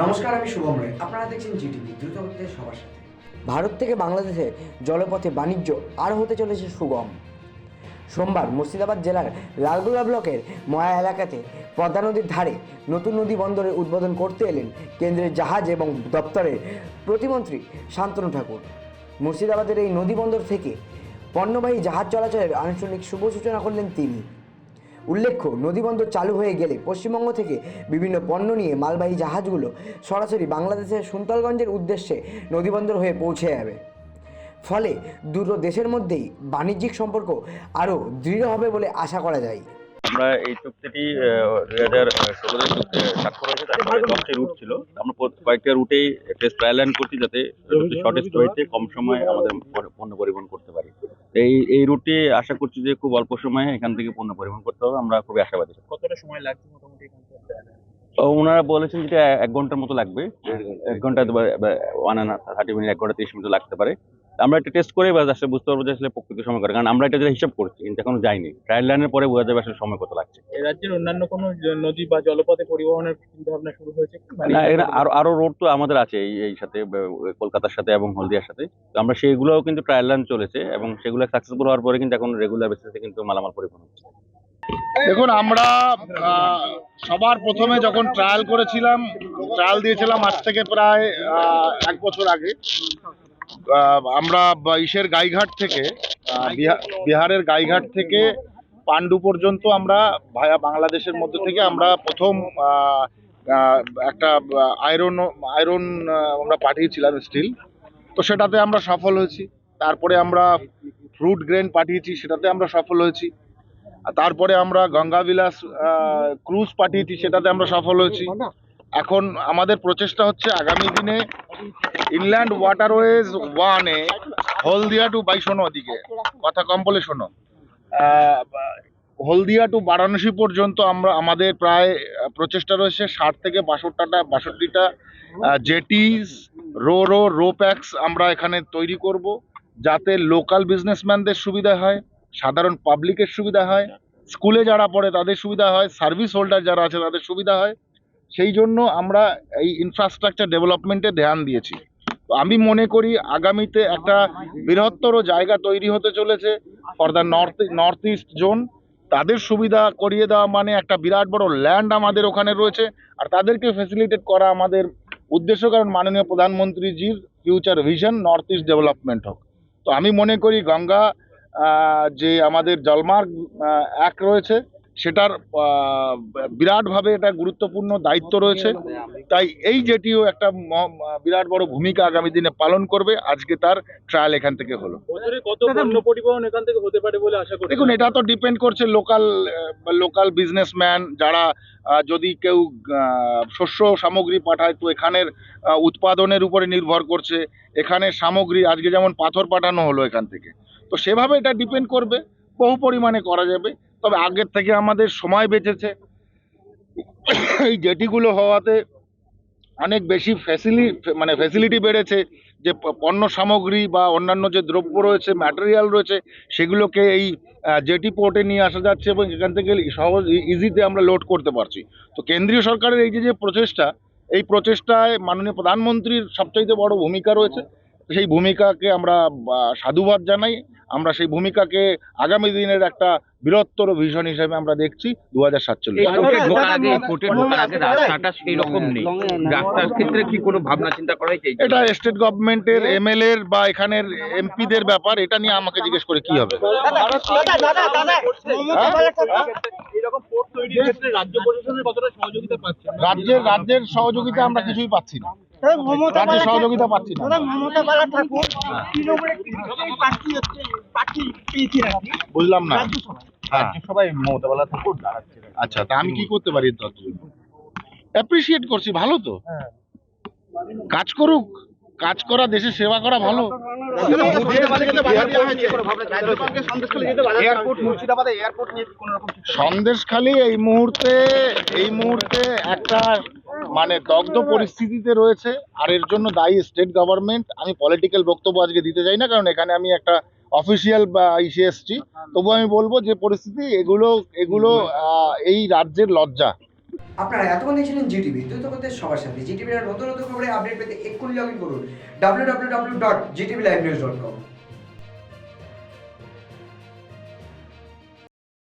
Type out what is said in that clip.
নমস্কার, আমি শুভম রায়। আপনারা দেখছেন জিটিভি দ্রুত হচ্ছে সবার সাথে। ভারত থেকে বাংলাদেশে জলপথে বাণিজ্য আর হতে চলেছে সুগম। সোমবার মুর্শিদাবাদ জেলার লালগোলা ব্লকের ময়া এলাকাতে পদ্মা নদীর ধারে নতুন নদী বন্দরের উদ্বোধন করতে এলেন কেন্দ্রের জাহাজ এবং দপ্তরের প্রতিমন্ত্রী শান্তনু ঠাকুর। মুর্শিদাবাদের এই নদী বন্দর থেকে পণ্যবাহী জাহাজ চলাচলের আনুষ্ঠানিক শুভ সূচনা করলেন তিনি। উল্লেখ্য নদীবন্দর চালু হয়ে গেলে পশ্চিমবঙ্গ থেকে বিভিন্ন পণ্য নিয়ে মালবাহী জাহাজগুলো সরাসরি বাংলাদেশের সুন্তরগঞ্জের উদ্দেশ্যে নদীবন্দর হয়ে পৌঁছে যাবে। ফলে দুটো দেশের মধ্যেই বাণিজ্যিক সম্পর্ক আরও দৃঢ় হবে বলে আশা করা যায়। আমরা এই চুক্তিটি দুই হাজার ষোলোতে স্বাক্ষর হয়েছে তারপরে দশটি রুট ছিল। আমরা কয়েকটা রুটেই টেস্ট ট্রায়াল করছি যাতে শর্টেস্ট হয়েছে কম সময়ে আমাদের পণ্য পরিবহন করতে পারি। এই এই রুটে আশা করছি যে খুব অল্প সময়ে এখান থেকে পণ্য পরিবহন করতে হবে। আমরা খুবই আশাবাদী। কতটা সময় লাগছে মোটামুটি ওনারা বলেছেন যেটা এক ঘণ্টার মতো লাগবে। এক ঘণ্টা। ওয়ান অ্যান্ড থার্টি মিনিট এক ঘণ্টা তিরিশ মিনিট লাগতে পারে। আমরা একটা টেস্ট করে বাস আসলে বুঝতে পারব যে আসলে প্রকৃত সময় করে। কারণ আমরা এটা যেটা হিসাব করছি কিন্তু এখনও যাইনি। ট্রায়াল লাইনের পরে বোঝা যাবে আসলে সময় কত লাগছে। রাজ্যের অন্যান্য কোনো নদী বা জলপথে পরিবহনের চিন্তা ভাবনা শুরু হয়েছে কি? মানে না এখানে আরও আরও রোড তো আমাদের আছে এই এই সাথে কলকাতার সাথে এবং হলদিয়ার সাথে। তো আমরা সেগুলোও কিন্তু ট্রায়াল রান চলেছে এবং সেগুলো সাকসেসফুল হওয়ার পরে কিন্তু এখন রেগুলার বেসিসে কিন্তু মালামাল পরিবহন হচ্ছে। দেখুন আমরা সবার প্রথমে যখন ট্রায়াল করেছিলাম ট্রায়াল দিয়েছিলাম আজ থেকে প্রায় আহ, এক বছর আগে। আমরা ইসের গাইঘাট থেকে বিহারের গাইঘাট থেকে পাণ্ডু পর্যন্ত আমরা ভায়া বাংলাদেশের মধ্যে থেকে আমরা প্রথম একটা আয়রন আয়রন আমরা পাঠিয়েছিলাম স্টিল তো সেটাতে আমরা সফল হয়েছি। তারপরে আমরা ফ্রুট গ্রেন পাঠিয়েছি, সেটাতে আমরা সফল হয়েছি। তারপরে আমরা গঙ্গা বিলাস ক্রুজ পাঠিয়েছি, সেটাতে আমরা সফল হয়েছি। এখন আমাদের প্রচেষ্টা হচ্ছে আগামী দিনে ইনল্যান্ড ওয়াটারওয়েজ ওয়ানে হলদিয়া টু বাই শোনো ওদিকে। কথা কম বলে শোনো। হলদিয়া টু বারাণসী পর্যন্ত আমরা, আমাদের প্রায় প্রচেষ্টা রয়েছে ষাট থেকে বাষট্টাটা, বাষট্টিটা jetties ro ro ro pax আমরা এখানে তৈরি করব, যাতে লোকাল বিজনেসম্যানদের সুবিধা হয়, সাধারণ পাবলিকের সুবিধা হয়, স্কুলে যারা পড়ে তাদের সুবিধা হয়, সার্ভিস হোল্ডার যারা আছে তাদের সুবিধা হয় সেই জন্য আমরা এই ইনফ্রাস্ট্রাকচার ডেভেলপমেন্টে ধ্যান দিয়েছি। তো আমি মনে করি আগামীতে একটা বৃহত্তর জায়গা তৈরি হতে চলেছে for the north north east zone তাদের সুবিধা করিয়ে দেওয়া মানে একটা বিরাট বড় ল্যান্ড আমাদের ওখানে রয়েছে। আর তাদেরকে ফেসিলিটেট করা আমাদের উদ্দেশ্য, কারণ মাননীয় প্রধানমন্ত্রীজির future vision north east development হোক। তো আমি মনে করি গঙ্গা যে আমাদের জলমার্গ এক রয়েছে সেটার বিরাটভাবে এটা গুরুত্বপূর্ণ দায়িত্ব রয়েছে। তাই এই যেটিও একটা বিরাট বড় ভূমিকা আগামী দিনে পালন করবে। আজকে তার ট্রায়াল এখান থেকে হলো। বছরে কত পণ্য পরিবহন এখান থেকে হতে পারে বলে আশা করি দেখুন এটা তো ডিপেন্ড করছে লোকাল লোকাল বিজনেসম্যান যারা যদি কেউ শস্য সামগ্রী পাঠায় তো এখানের উৎপাদনের উপরে নির্ভর করছে। এখানে সামগ্রী আজকে যেমন পাথর পাঠানো হলো এখান থেকে। তো সেভাবে এটা ডিপেন্ড করবে। বহু পরিমাণে করা যাবে। তবে আগের থেকে আমাদের সময় বেঁচেছে। এই জেটিগুলো হওয়াতে অনেক বেশি ফ্যাসিলি মানে ফ্যাসিলিটি বেড়েছে যে পণ্য সামগ্রী বা অন্যান্য যে দ্রব্য রয়েছে ম্যাটেরিয়াল রয়েছে, সেগুলোকে এই জেটি পোর্টে নিয়ে আসা যাচ্ছে এবং এখান থেকে সহজ ইজিতে আমরা লোড করতে পারছি। তো কেন্দ্রীয় সরকারের এই যে যে প্রচেষ্টা, এই প্রচেষ্টায় মাননীয় প্রধানমন্ত্রীর সবচাইতে বড় ভূমিকা রয়েছে। সেই ভূমিকাকে আমরা সাধুবাদ জানাই। আমরা সেই ভূমিকাকে আগামী দিনের একটা বৃহত্তর ভিশন হিসেবে আমরা দেখছি দু হাজার সাতচল্লিশ কোর্টে ঢোকার আগে কোর্টে ঢোকার আগে রাস্তাটা সেই রকম নেই রাস্তার ক্ষেত্রে কি কোনো ভাবনা চিন্তা করা এটা স্টেট গভর্নমেন্টের এমএলএর বা এখানের এমপিদের ব্যাপার এটা নিয়ে আমাকে জিজ্ঞেস করে কি হবে? পাচ্ছে? রাজ্যের রাজ্যের সহযোগিতা আমরা কিছুই পাচ্ছি না। রাজ্যের সহযোগিতা পাচ্ছি না। বুঝলাম না। হ্যাঁ। সবাই মমতা বলা ঠাকুর দাঁড়াচ্ছে। আচ্ছা তা আমি কি করতে পারি অ্যাপ্রিসিয়েট করছি ভালো তো। কাজ করুক কাজ করা দেশের সেবা করা ভালো। এয়ারপোর্ট মুর্শিদাবাদে এয়ারপোর্ট নিয়ে কোনো রকম সন্দেশখালী এই মুহূর্তে এই মুহূর্তে একটা মানে দগ্ধ পরিস্থিতিতে রয়েছে। আর এর জন্য দায়ী স্টেট গভর্নমেন্ট আমি পলিটিক্যাল বক্তব্য আজকে দিতে চাই না কারণ এখানে আমি একটা অফিসিয়াল বা ইসে এসছি তবু আমি বলব যে পরিস্থিতি এগুলো এগুলো আহ, এই রাজ্যের লজ্জা। আপনারা এতক্ষণ দেখছিলেন জিটিভি দ্রুত করতে সবার সাথে জিটিভির নতুন নতুন খবরে আপডেট পেতে এক্ষুনি লগ ইন করুন। W W W dot GTV live news dot com